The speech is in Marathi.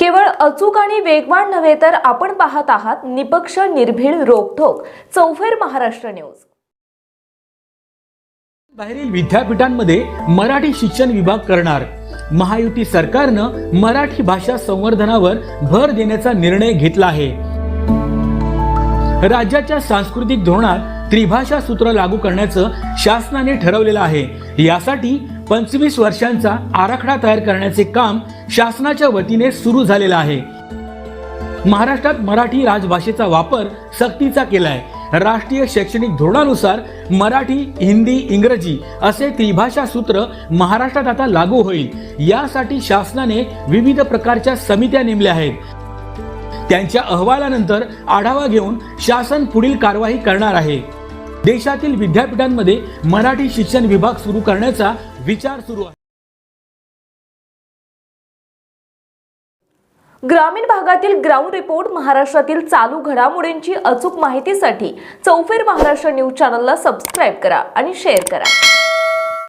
केवळ अचूक आणि वेगवान नव्हे तर आपण पाहत आहात निपक्ष निर्भीड रोखोक चौफेर महाराष्ट्र न्यूज. बाहेरील विद्यापीठांमध्ये मराठी शिक्षण विभाग करणार. महायुती सरकारनं मराठी भाषा संवर्धनावर भर देण्याचा निर्णय घेतला आहे. राज्याच्या सांस्कृतिक धोरणात त्रिभाषा सूत्र लागू करण्याचं शासनाने ठरवलेलं आहे. यासाठी पंचवीस वर्षांचा आराखडा तयार करण्याचे काम शासनाच्या वतीने सुरू झालेलं आहे. महाराष्ट्रात मराठी राजभाषेचा वापर सक्तीचा केलाय. राष्ट्रीय शैक्षणिक धोरणानुसार मराठी हिंदी इंग्रजी असे त्रिभाषा सूत्र महाराष्ट्रात आता लागू होईल. यासाठी शासनाने विविध प्रकारच्या समित्या नेमल्या आहेत. त्यांच्या अहवालानंतर आढावा घेऊन शासन पुढील कारवाई करणार आहे. देशातील विद्यापीठांमध्ये मराठी शिक्षण विभाग सुरू करण्याचा विचार सुरू आहे. ग्रामीण भागातील ग्राउंड रिपोर्ट महाराष्ट्रातील चालू घडामोडींची अचूक माहितीसाठी चौफेर महाराष्ट्र न्यूज चॅनलला सबस्क्राईब करा आणि शेअर करा.